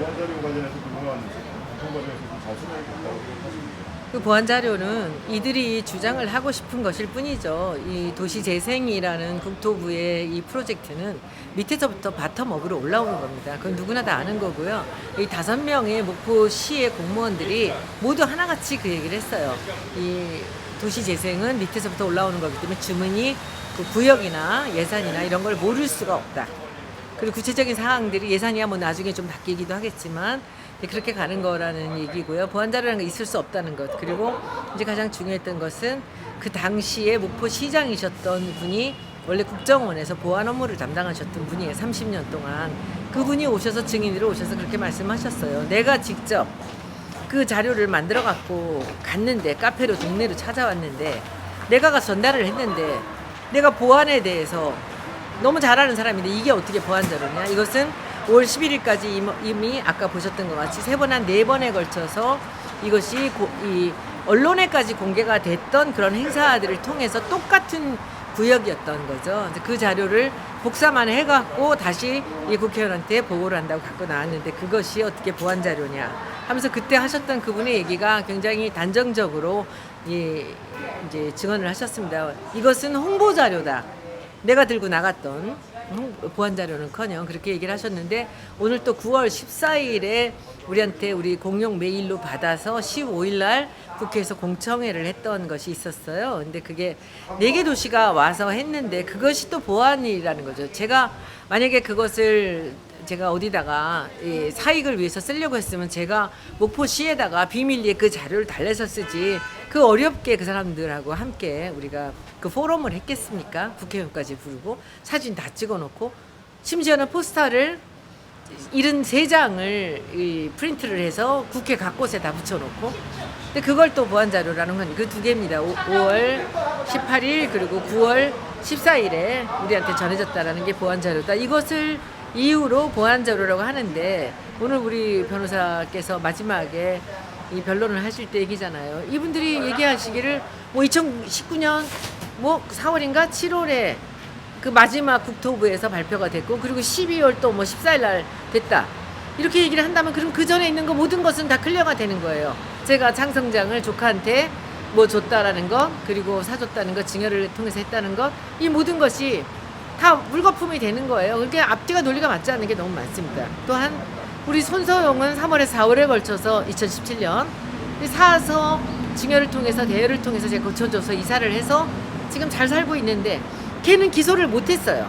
보안 자료 관련해서 그동안 방송 과정에서 좀잘 수행이 됐다고 하십니다. 그 보안 자료는 이들이 주장을 하고 싶은 것일 뿐이죠. 이 도시 재생이라는 국토부의 이 프로젝트는 밑에서부터 바텀업으로 올라오는 겁니다. 그건 누구나 다 아는 거고요. 이 다섯 명의 목포시의 공무원들이 모두 하나같이 그 얘기를 했어요. 이 도시 재생은 밑에서부터 올라오는 거기 때문에 주문이 그 구역이나 예산이나 이런 걸 모를 수가 없다. 그리고 구체적인 사항들이 예산이야 뭐 나중에 좀 바뀌기도 하겠지만 그렇게 가는 거라는 얘기고요. 보안 자료라는 게 있을 수 없다는 것. 그리고 이제 가장 중요했던 것은 그 당시에 목포 시장이셨던 분이 원래 국정원에서 보안 업무를 담당하셨던 분이에요. 30년 동안. 그분이 오셔서 증인으로 오셔서 그렇게 말씀하셨어요. 내가 직접 그 자료를 만들어 갖고 갔는데 카페로 동네로 찾아왔는데 내가 가서 전달을 했는데 내가 보안에 대해서 너무 잘 아는 사람인데 이게 어떻게 보안 자료냐? 이것은 5월 11일까지 이미 아까 보셨던 것 같이 세 번 한 네 번에 걸쳐서 이것이 고- 이 언론에까지 공개가 됐던 그런 행사들을 통해서 똑같은 구역이었던 거죠. 그 자료를 복사만 해갖고 다시 이 국회의원한테 보고를 한다고 갖고 나왔는데 그것이 어떻게 보안 자료냐 하면서 그때 하셨던 그분의 얘기가 굉장히 단정적으로 이 이제 증언을 하셨습니다. 이것은 홍보 자료다. 내가 들고 나갔던 홍- 보안 자료는커녕 그렇게 얘기를 하셨는데 오늘 또 9월 14일에 우리한테 우리 공용 메일로 받아서 15일 날 국회에서 공청회를 했던 것이 있었어요. 근데 그게 네 개 도시가 와서 했는데 그것이 또 보안이라는 거죠. 제가 만약에 그것을 제가 어디다가 이 사익을 위해서 쓰려고 했으면 제가 목포시에다가 비밀리에 그 자료를 달래서 쓰지 그 어렵게 그 사람들하고 함께 우리가 그 포럼을 했겠습니까? 국회의원까지 부르고 사진 다 찍어놓고 심지어는 포스터를 73장을 이 프린트를 해서 국회 각곳에 다 붙여놓고 근데 그걸 또 보안 자료라는 건 그 두 개입니다. 5, 월 18일 그리고 9월 14일에 우리한테 전해졌다라는 게 보안 자료다. 이것을 이유로 보안 자료라고 하는데 오늘 우리 변호사께서 마지막에 이 변론을 하실 때 얘기잖아요. 이분들이 얘기하시기를 뭐 2019년 뭐 4월인가 7월에 그 마지막 국토부에서 발표가 됐고 그리고 12월 또 뭐 14일 날 됐다. 이렇게 얘기를 한다면 그럼 그 전에 있는 거 모든 것은 다 클리어가 되는 거예요. 제가 창성장을 조카한테 뭐 줬다라는 거 그리고 사줬다는 거 증여를 통해서 했다는 거 이 모든 것이 다 물거품이 되는 거예요. 그러니까 앞뒤가 논리가 맞지 않는 게 너무 많습니다. 또한 우리 손서용은 3월에서 4월에 걸쳐서 2017년 사서 증여를 통해서 대여를 통해서 제가 고쳐줘서 이사를 해서 지금 잘 살고 있는데 걔는 기소를 못했어요.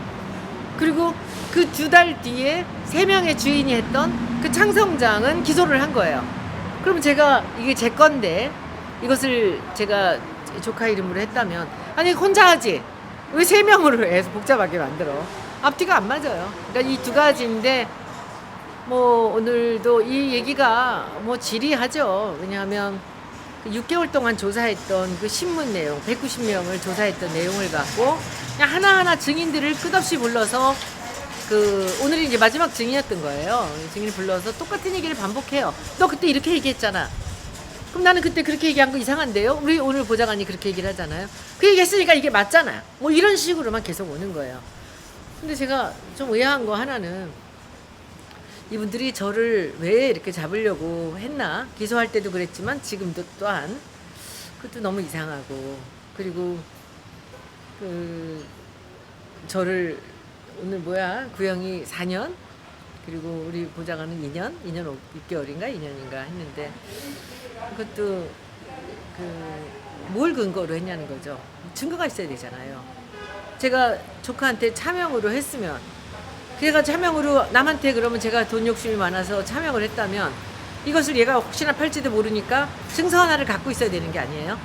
그리고 그 두 달 뒤에 세 명의 주인이 했던 그 창성장은 기소를 한 거예요. 그러면 제가 이게 제 건데 이것을 제가 조카 이름으로 했다면 아니 혼자 하지 왜 세 명으로 해서 복잡하게 만들어 앞뒤가 안 맞아요. 그러니까 이 두 가지인데 뭐 오늘도 이 얘기가 뭐 지리하죠. 왜냐하면 그 6개월 동안 조사했던 그 신문 내용, 190명을 조사했던 내용을 갖고 그냥 하나하나 증인들을 끝없이 불러서 그 오늘이 이제 마지막 증인이었던 거예요. 증인을 불러서 똑같은 얘기를 반복해요. 너 그때 이렇게 얘기했잖아. 그럼 나는 그때 그렇게 얘기한 거 이상한데요? 우리 오늘 보좌관이 그렇게 얘기를 하잖아요. 그 얘기 했으니까 이게 맞잖아요. 뭐 이런 식으로만 계속 오는 거예요. 근데 제가 좀 의아한 거 하나는 이분들이 저를 왜 이렇게 잡으려고 했나? 기소할 때도 그랬지만 지금도 또한 그것도 너무 이상하고. 그리고 그 저를 오늘 뭐야? 구형이 4년? 그리고 우리 보좌관은 2년? 2년 6개월인가? 2년인가? 했는데 그것도 그 뭘 근거로 했냐는 거죠. 증거가 있어야 되잖아요. 제가 조카한테 차명으로 했으면 걔가 차명으로 남한테 그러면 제가 돈 욕심이 많아서 차명을 했다면 이것을 얘가 혹시나 팔지도 모르니까 증서 하나를 갖고 있어야 되는 게 아니에요.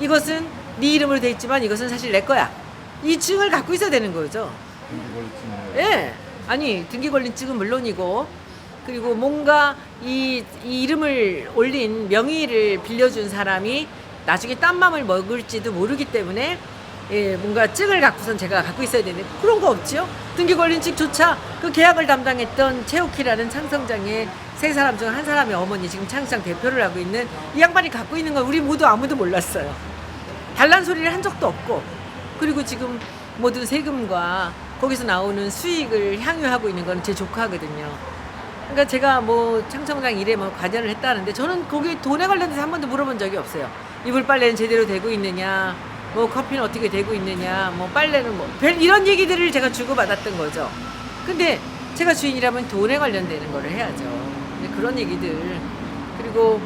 이것은 네 이름으로 돼 있지만 이것은 사실 내 거야. 이 증을 갖고 있어야 되는 거죠. 예. 아니 등기 걸린 증은 물론이고 그리고 뭔가 이, 이 이름을 올린 명의를 빌려준 사람이 나중에 딴 맘을 먹을지도 모르기 때문에 예, 뭔가 증을 갖고선 제가 갖고 있어야 되는데 그런 거 없지요? 등기 증조차 그 계약을 담당했던 최옥희라는 창성장의 세 사람 중 한 사람의 어머니 지금 창성 대표를 하고 있는 이 양반이 갖고 있는 건 우리 모두 아무도 몰랐어요. 달란 소리를 한 적도 없고 그리고 지금 모든 세금과 거기서 나오는 수익을 향유하고 있는 건 제 조카거든요. 그러니까 제가 뭐 창청장 일에 뭐 관여를 했다는데 저는 거기 돈에 관련돼서 한 번도 물어본 적이 없어요. 이불 빨래는 제대로 되고 있느냐, 뭐 커피는 어떻게 되고 있느냐, 뭐 빨래는 뭐 별 이런 얘기들을 제가 주고 받았던 거죠. 근데 제가 주인이라면 돈에 관련되는 거를 해야죠. 그런 얘기들 그리고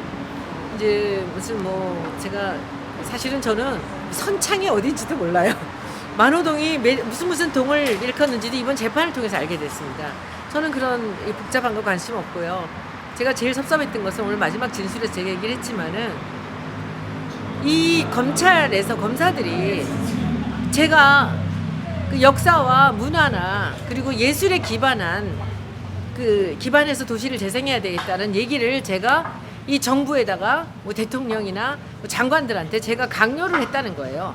이제 무슨 뭐 제가 사실은 저는 선창이 어딘지도 몰라요. 만호동이 매- 무슨 무슨 동을 일컫는지도 이번 재판을 통해서 알게 됐습니다. 저는 그런 이 복잡한 거 관심 없고요. 제가 제일 섭섭했던 것은 오늘 마지막 진술에서 제가 얘기를 했지만은 이 검찰에서 검사들이 제가 그 역사와 문화나 그리고 예술에 기반한 그 기반해서 도시를 재생해야 되겠다는 얘기를 제가 이 정부에다가 뭐 대통령이나 뭐 장관들한테 제가 강요를 했다는 거예요.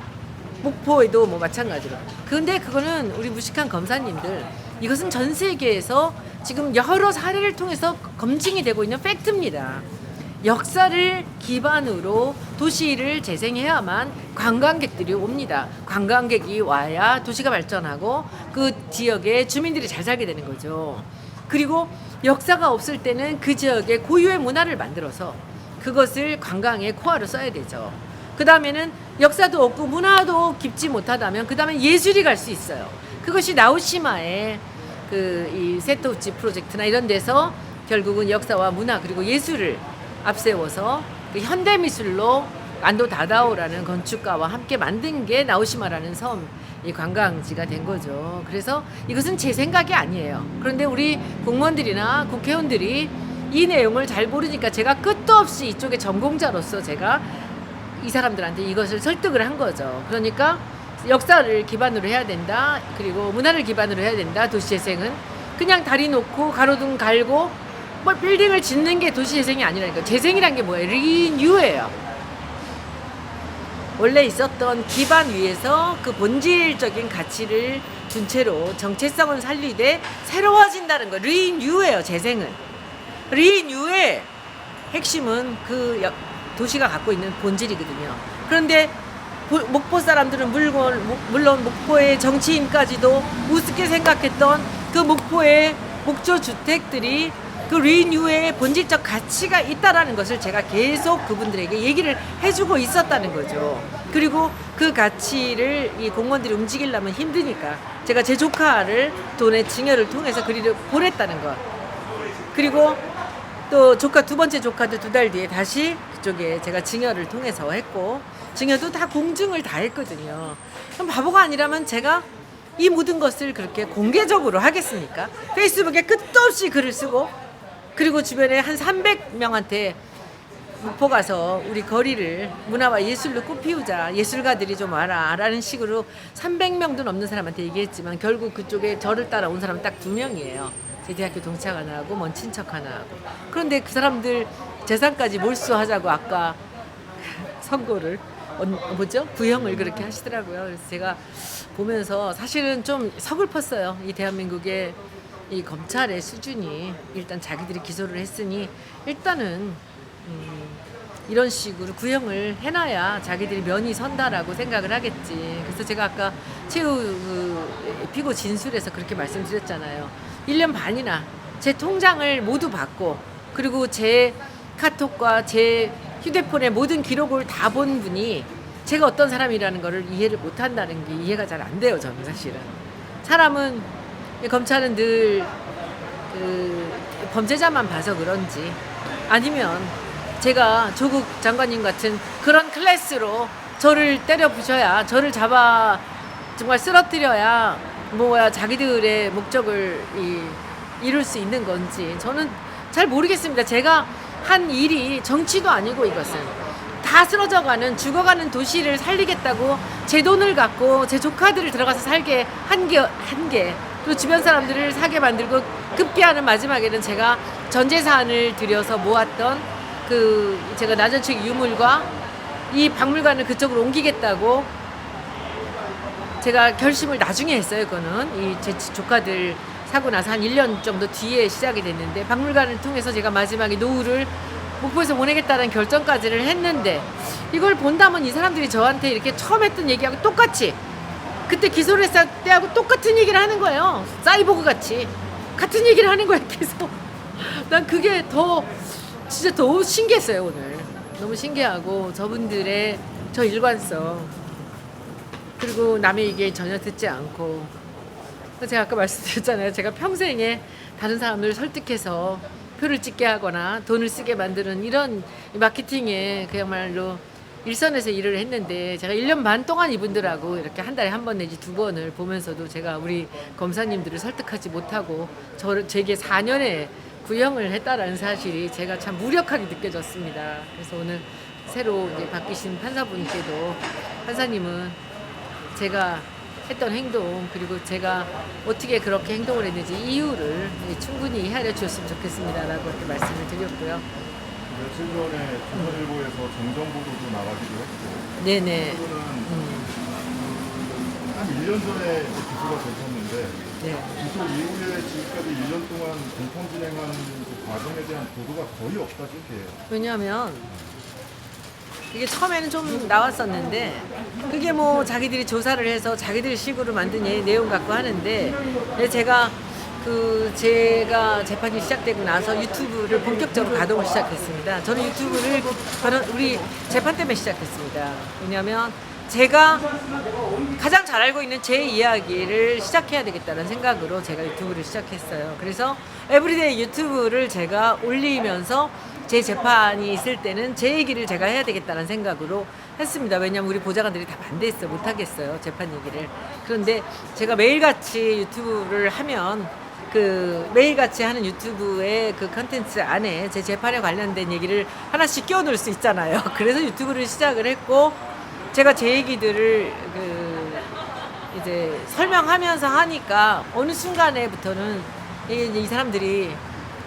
목포에도 뭐 마찬가지로. 근데 그거는 우리 무식한 검사님들 이것은 전 세계에서 지금 여러 사례를 통해서 검증이 되고 있는 팩트입니다. 역사를 기반으로 도시를 재생해야만 관광객들이 옵니다. 관광객이 와야 도시가 발전하고 그 지역의 주민들이 잘 살게 되는 거죠. 그리고 역사가 없을 때는 그 지역의 고유의 문화를 만들어서 그것을 관광의 코어로 써야 되죠. 그 다음에는 역사도 없고 문화도 깊지 못하다면 그 다음에 예술이 갈 수 있어요. 그것이 나우시마의 그 이 세토우치 프로젝트나 이런 데서 결국은 역사와 문화 그리고 예술을 앞세워서 그 현대 미술로 안도 다다오라는 건축가와 함께 만든 게 나우시마라는 섬, 이 관광지가 된 거죠. 그래서 이것은 제 생각이 아니에요. 그런데 우리 공무원들이나 국회의원들이 이 내용을 잘 모르니까 제가 끝도 없이 이쪽에 전공자로서 제가 이 사람들한테 이것을 설득을 한 거죠. 그러니까 역사를 기반으로 해야 된다. 그리고 문화를 기반으로 해야 된다. 도시재생은 그냥 다리 놓고 가로등 갈고 뭐 빌딩을 짓는 게 도시 재생이 아니라니까. 재생이란 게 뭐예요? 리뉴예요. 원래 있었던 기반 위에서 그 본질적인 가치를 둔 채로 정체성은 살리되 새로워진다는 거. 리뉴예요. 재생은. 리뉴의 핵심은 그 여- 도시가 갖고 있는 본질이거든요. 그런데 보- 목포 사람들은 목- 물론 목포의 정치인까지도 우습게 생각했던 그 목포의 목조 주택들이 그 리뉴의 본질적 가치가 있다라는 것을 제가 계속 그분들에게 얘기를 해주고 있었다는 거죠. 그리고 그 가치를 이 공무원들이 움직이려면 힘드니까 제가 제 조카를 돈의 증여를 통해서 그리를 보냈다는 것. 그리고 또 조카 두 번째 조카도 두 달 뒤에 다시 그쪽에 제가 증여를 통해서 했고 증여도 다 공증을 다 했거든요. 그럼 바보가 아니라면 제가 이 모든 것을 그렇게 공개적으로 하겠습니까? 페이스북에 끝도 없이 글을 쓰고 그리고 주변에 한 300명한테 목포 가서 우리 거리를 문화와 예술로 꽃피우자 예술가들이 좀 와라 라는 식으로 300명도 넘는 사람한테 얘기했지만 결국 그쪽에 저를 따라온 사람은 딱 두 명이에요. 제 대학교 동창 하나 하고 먼 친척 하나 하고. 그런데 그 사람들 재산까지 몰수하자고 아까 선고를 어, 뭐죠? 구형을 그렇게 하시더라고요. 그래서 제가 보면서 사실은 좀 서글펐어요. 이 대한민국의 이 검찰의 수준이 일단 자기들이 기소를 했으니 일단은 음, 이런 식으로 구형을 해놔야 자기들이 면이 선다라고 생각을 하겠지. 그래서 제가 아까 최후 그 피고 진술에서 그렇게 말씀드렸잖아요. 1년 반이나 제 통장을 모두 받고 그리고 제 카톡과 제 휴대폰의 모든 기록을 다 본 분이 제가 어떤 사람이라는 거를 이해를 못 한다는 게 이해가 잘 안 돼요, 저는 사실은. 사람은 이 검찰은 늘 그 범죄자만 봐서 그런지 아니면 제가 조국 장관님 같은 그런 클래스로 저를 때려 부셔야 저를 잡아 정말 쓰러뜨려야 뭐야 자기들의 목적을 이, 이룰 수 있는 건지 저는 잘 모르겠습니다. 제가 한 일이 정치도 아니고 이것은 다 쓰러져가는 죽어가는 도시를 살리겠다고 제 돈을 갖고 제 조카들을 들어가서 살게 한 게 한게 그리고 주변 사람들을 사게 만들고 급기야는 마지막에는 제가 전 재산을 들여서 모았던 그 제가 나전책 유물과 이 박물관을 그쪽으로 옮기겠다고 제가 결심을 나중에 했어요. 그거는 이 제 조카들 사고 나서 한 1년 정도 뒤에 시작이 됐는데 박물관을 통해서 제가 마지막에 노후를 목포에서 보내겠다는 결정까지를 했는데 이걸 본다면 이 사람들이 저한테 이렇게 처음 했던 얘기하고 똑같이 그때 기소를 했을 때하고 똑같은 얘기를 하는 거예요. 사이보그 같이 같은 얘기를 하는 거예요. 계속 난 그게 더 진짜 더 신기했어요 오늘. 너무 신기하고 저분들의 저 일관성 그리고 남의 얘기 전혀 듣지 않고 제가 아까 말씀드렸잖아요. 제가 평생에 다른 사람을 설득해서 표를 찍게 하거나 돈을 쓰게 만드는 이런 이 마케팅에 그야말로 일선에서 일을 했는데 제가 1년 반 동안 이분들하고 이렇게 한 달에 한 번 내지 두 번을 보면서도 제가 우리 검사님들을 설득하지 못하고 저를 제게 4년의 구형을 했다라는 사실이 제가 참 무력하게 느껴졌습니다. 그래서 오늘 새로 이제 바뀌신 판사분께도 판사님은 제가 했던 행동 그리고 제가 어떻게 그렇게 행동을 했는지 이유를 충분히 이해하려 주셨으면 좋겠습니다라고 이렇게 말씀을 드렸고요. 며칠 전에 조선일보에서 정정보도도 나가기도 했고 네네. 그거는 음, 한 1년 전에 이제 기소가 되셨는데 네. 기소 이후에 지금까지 1년 동안 공판 진행한 그 과정에 대한 보도가 거의 없다시피 해요. 왜냐하면 이게 처음에는 좀 나왔었는데 그게 뭐 자기들이 조사를 해서 자기들 식으로 만든 예- 내용 갖고 하는데 근데 제가 그 제가 재판이 시작되고 나서 유튜브를 본격적으로 가동을 시작했습니다. 저는 유튜브를 바로 우리 재판 때문에 시작했습니다. 왜냐하면 제가 가장 잘 알고 있는 제 이야기를 시작해야 되겠다는 생각으로 제가 유튜브를 시작했어요. 그래서 에브리데이 유튜브를 제가 올리면서 제 재판이 있을 때는 제 얘기를 제가 해야 되겠다는 생각으로 했습니다. 왜냐하면 우리 보좌관들이 다 반대했어. 못하겠어요. 재판 얘기를. 그런데 제가 매일같이 유튜브를 하면 그 매일같이 하는 유튜브의 그 컨텐츠 안에 제 재판에 관련된 얘기를 하나씩 끼워 넣을 수 있잖아요. 그래서 유튜브를 시작을 했고 제가 제 얘기들을 그 이제 설명하면서 하니까 어느 순간에부터는 이 사람들이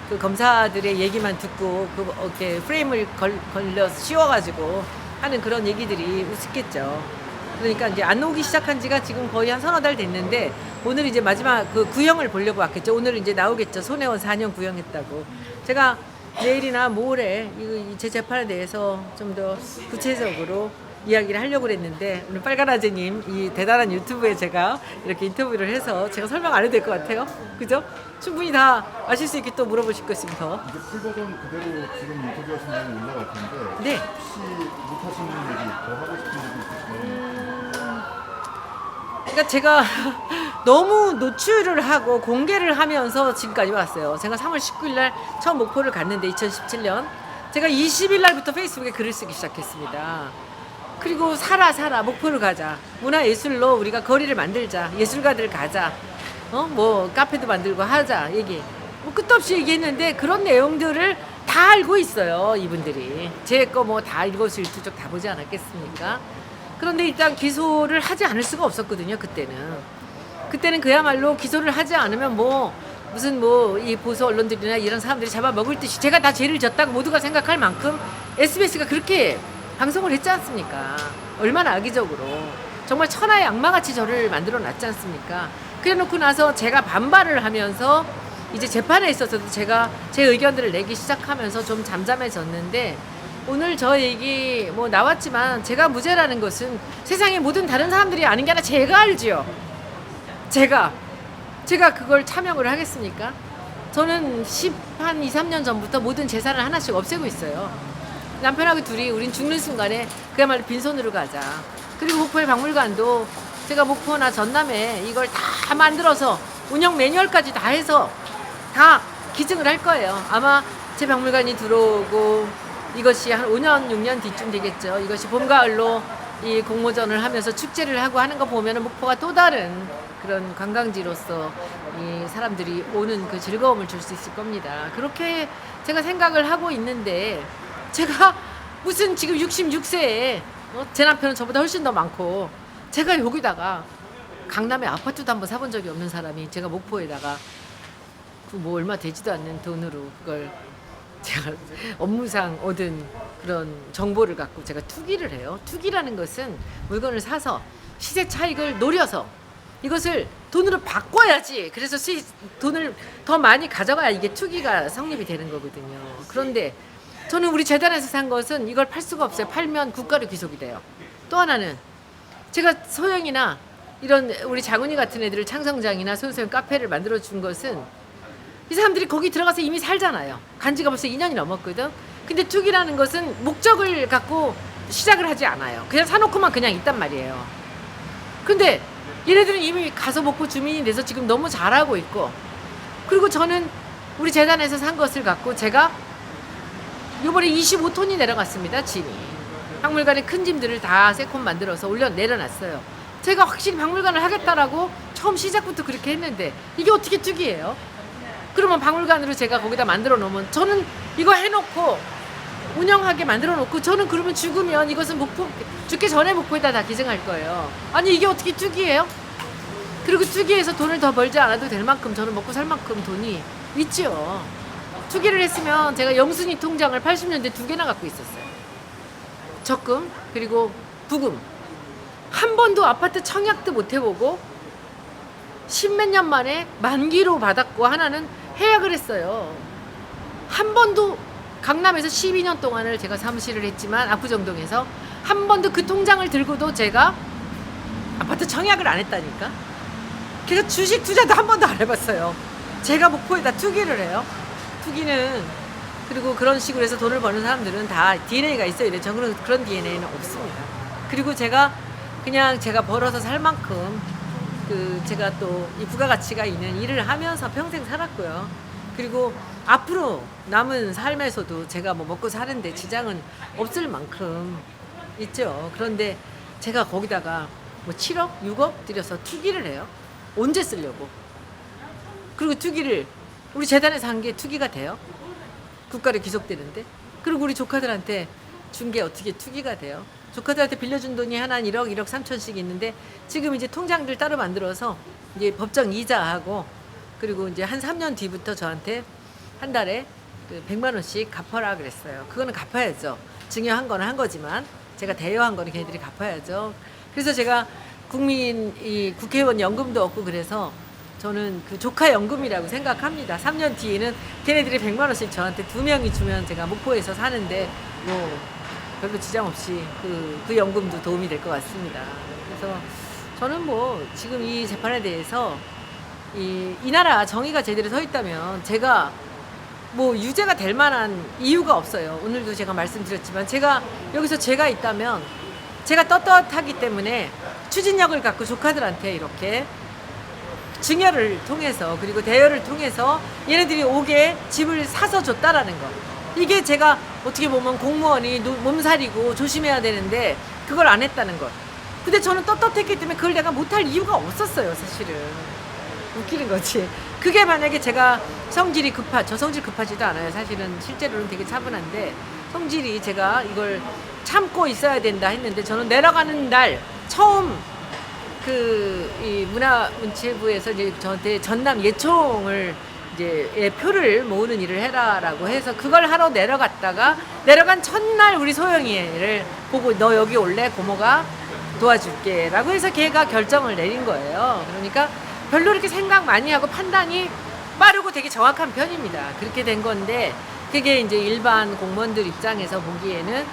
그 검사들의 얘기만 듣고 그 이렇게 프레임을 걸, 걸려 씌워가지고 하는 그런 얘기들이 우습겠죠. 그러니까 이제 안 오기 시작한 지가 지금 거의 한 서너 달 됐는데 오늘 이제 마지막 그 구형을 보려고 왔겠죠. 오늘 이제 나오겠죠. 손혜원 4년 구형했다고. 제가 내일이나 모레 이- 제 재판에 대해서 좀 더 구체적으로 이야기를 하려고 그랬는데 오늘 빨간아재님 이 대단한 유튜브에 제가 이렇게 인터뷰를 해서 제가 설명 안 해도 될 것 같아요. 그죠? 충분히 다 아실 수 있게 또 물어보실 거 있으면 더. 이게 풀버전 그대로 지금 인터뷰하신 내용 올라갈 텐데 네. 혹시 못하시는 얘기 더 하고 싶은 얘기 있으시면 그러니까 제가 너무 노출을 하고 공개를 하면서 지금까지 왔어요. 제가 3월 19일 날 처음 목포를 갔는데 2017년 제가 20일 날부터 페이스북에 글을 쓰기 시작했습니다. 그리고 살아 살아 목포를 가자. 문화 예술로 우리가 거리를 만들자. 예술가들 가자. 어 뭐 카페도 만들고 하자 얘기. 뭐 끝도 없이 얘기했는데 그런 내용들을 다 알고 있어요 이분들이. 제 거 뭐 다 일거수 일투족 다 보지 않았겠습니까? 그런데 일단 기소를 하지 않을 수가 없었거든요 그때는. 그때는 그야말로 기소를 하지 않으면 뭐 무슨 뭐 이 보수 언론들이나 이런 사람들이 잡아먹을 듯이 제가 다 죄를 졌다고 모두가 생각할 만큼 SBS가 그렇게 방송을 했지 않습니까? 얼마나 악의적으로 정말 천하의 악마같이 저를 만들어 놨지 않습니까? 그래 놓고 나서 제가 반발을 하면서 이제 재판에 있어서도 제가 제 의견들을 내기 시작하면서 좀 잠잠해졌는데 오늘 저 얘기 뭐 나왔지만 제가 무죄라는 것은 세상의 모든 다른 사람들이 아는 게 아니라 제가 알지요. 제가 제가 그걸 차명을 하겠습니까? 저는 10, 한 2, 3년 전부터 모든 재산을 하나씩 없애고 있어요. 남편하고 둘이 우린 죽는 순간에 그야말로 빈손으로 가자. 그리고 목포의 박물관도 제가 목포나 전남에 이걸 다 만들어서 운영 매뉴얼까지 다 해서 다 기증을 할 거예요. 아마 제 박물관이 들어오고 이것이 한 5년, 6년 뒤쯤 되겠죠. 이것이 봄, 가을로 이 공모전을 하면서 축제를 하고 하는 거 보면은 목포가 또 다른 그런 관광지로서 이 사람들이 오는 그 즐거움을 줄 수 있을 겁니다. 그렇게 제가 생각을 하고 있는데 제가 무슨 지금 66세에 어? 제 남편은 저보다 훨씬 더 많고 제가 여기다가 강남에 아파트도 한번 사본 적이 없는 사람이 제가 목포에다가 그 뭐 얼마 되지도 않는 돈으로 그걸 제가 업무상 얻은 그런 정보를 갖고 제가 투기를 해요. 투기라는 것은 물건을 사서 시세 차익을 노려서 이것을 돈으로 바꿔야지. 그래서 시, 돈을 더 많이 가져가야 이게 투기가 성립이 되는 거거든요. 그런데 저는 우리 재단에서 산 것은 이걸 팔 수가 없어요. 팔면 국가로 귀속이 돼요. 또 하나는 제가 소영이나 이런 우리 장훈이 같은 애들을 창성장이나 소소형 카페를 만들어 준 것은 이 사람들이 거기 들어가서 이미 살잖아요. 간지가 벌써 2년이 넘었거든. 근데 투기라는 것은 목적을 갖고 시작을 하지 않아요. 그냥 사놓고만 그냥 있단 말이에요. 근데 얘네들은 이미 가서 먹고 주민이 돼서 지금 너무 잘하고 있고 그리고 저는 우리 재단에서 산 것을 갖고 제가 요번에 25톤이 내려갔습니다 짐이. 박물관에 큰 짐들을 다 세콘 만들어서 올려 내려놨어요. 제가 확실히 박물관을 하겠다라고 처음 시작부터 그렇게 했는데 이게 어떻게 투기예요? 그러면 박물관으로 제가 거기다 만들어 놓으면 저는 이거 해놓고 운영하게 만들어 놓고 저는 그러면 죽으면 이것은 목포 죽기 전에 목포에다 다 기증할 거예요. 아니 이게 어떻게 투기예요? 그리고 투기해서 돈을 더 벌지 않아도 될 만큼 저는 먹고 살 만큼 돈이 있죠. 투기를 했으면 제가 영순이 통장을 80년대 두 개나 갖고 있었어요. 적금 그리고 부금 한 번도 아파트 청약도 못 해보고 십몇 년 만에 만기로 받았고 하나는 해약을 했어요. 한 번도 강남에서 12년 동안을 제가 사무실을 했지만 압구정동에서 한 번도 그 통장을 들고도 제가 아파트 청약을 안 했다니까. 그래서 주식 투자도 한 번도 안 해봤어요. 제가 목포에다 투기를 해요. 투기는 그리고 그런 식으로 해서 돈을 버는 사람들은 다 DNA가 있어야 돼. 저는 그런 DNA는 없습니다. 그리고 제가 그냥 제가 벌어서 살 만큼 그 제가 또 이 부가가치가 있는 일을 하면서 평생 살았고요. 그리고 앞으로 남은 삶에서도 제가 뭐 먹고 사는데 지장은 없을 만큼 있죠. 그런데 제가 거기다가 뭐 7억, 6억 들여서 투기를 해요. 언제 쓰려고? 그리고 투기를 우리 재단에서 한 게 투기가 돼요? 국가를 귀속되는데? 그리고 우리 조카들한테 준 게 어떻게 투기가 돼요? 조카들한테 빌려준 돈이 하나 한 1억, 1억 3천씩 있는데 지금 이제 통장들 따로 만들어서 이제 법정 이자하고 그리고 이제 한 3년 뒤부터 저한테 한 달에 그 100만 원씩 갚아라 그랬어요. 그거는 갚아야죠. 증여한 거는 한 거지만 제가 대여한 거는 걔네들이 갚아야죠. 그래서 제가 국민 이 국회의원 연금도 없고 그래서 저는 그 조카 연금이라고 생각합니다. 3년 뒤에는 걔네들이 100만 원씩 저한테 두 명이 주면 제가 목포에서 사는데 뭐 별로 지장 없이 그, 그 연금도 도움이 될 것 같습니다. 그래서 저는 뭐 지금 이 재판에 대해서 이, 이 나라 정의가 제대로 서 있다면 제가 뭐 유죄가 될 만한 이유가 없어요. 오늘도 제가 말씀드렸지만 제가 여기서 죄가 있다면 제가 떳떳하기 때문에 추진력을 갖고 조카들한테 이렇게 증여를 통해서 그리고 대여를 통해서 얘네들이 오게 집을 사서 줬다라는 거. 이게 제가 어떻게 보면 공무원이 노- 몸살이고 조심해야 되는데 그걸 안 했다는 것. 근데 저는 떳떳했기 때문에 그걸 내가 못할 이유가 없었어요, 사실은. 웃기는 거지. 그게 만약에 제가 성질이 급하, 저 성질 급하지도 않아요. 사실은 실제로는 되게 차분한데 성질이 제가 이걸 참고 있어야 된다 했는데 저는 내려가는 날 처음 그 이 문화문체부에서 이제 저한테 전남 예총을 이제 예, 표를 모으는 일을 해라라고 해서 그걸 하러 내려갔다가 내려간 첫날 우리 소영이를 보고 너 여기 올래 고모가 도와줄게라고 해서 걔가 결정을 내린 거예요. 그러니까 별로 이렇게 생각 많이 하고 판단이 빠르고 되게 정확한 편입니다. 그렇게 된 건데 그게 이제 일반 공무원들 입장에서 보기에는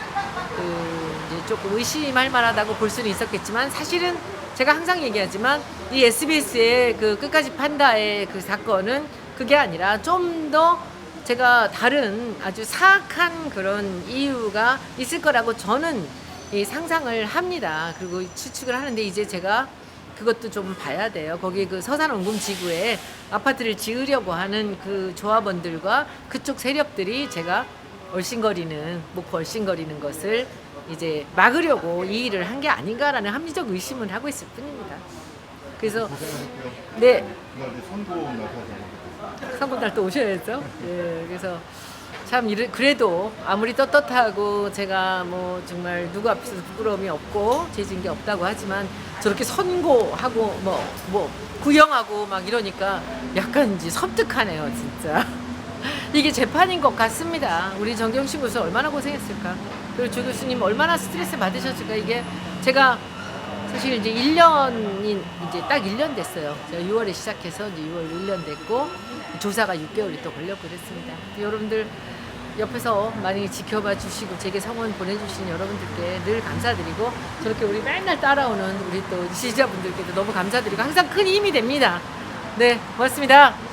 그 이제 조금 의심할 만하다고 볼 수는 있었겠지만 사실은 제가 항상 얘기하지만 이 SBS의 그 끝까지 판다의 그 사건은 그게 아니라 좀 더 제가 다른 아주 사악한 그런 이유가 있을 거라고 저는 이 상상을 합니다. 그리고 추측을 하는데 이제 제가 그것도 좀 봐야 돼요. 거기 그 서산원금 지구에 아파트를 지으려고 하는 그 조합원들과 그쪽 세력들이 제가 얼씬거리는 목포 얼씬거리는 것을 이제 막으려고 이 일을 한 게 아닌가라는 합리적 의심을 하고 있을 뿐입니다. 그래서. 네 나서 선거 날 또 오셔야죠. 예, 그래서 참 이르, 그래도 아무리 떳떳하고 제가 뭐 정말 누구 앞에서 부끄러움이 없고 죄진 게 없다고 하지만 저렇게 선고하고 뭐뭐 구형하고 막 이러니까 약간 이제 섬뜩하네요, 진짜. 이게 재판인 것 같습니다. 우리 정경심 교수 얼마나 고생했을까. 그리고 조 교수님 얼마나 스트레스 받으셨을까. 이게 제가 사실 이제 1년이 이제 딱 1년 됐어요. 제가 6월에 시작해서 이제 6월 1년 됐고 조사가 6개월이 또 걸렸고 그랬습니다. 여러분들 옆에서 많이 지켜봐 주시고 제게 성원 보내주신 여러분들께 늘 감사드리고 저렇게 우리 맨날 따라오는 우리 또 지지자분들께도 너무 감사드리고 항상 큰 힘이 됩니다. 네, 고맙습니다.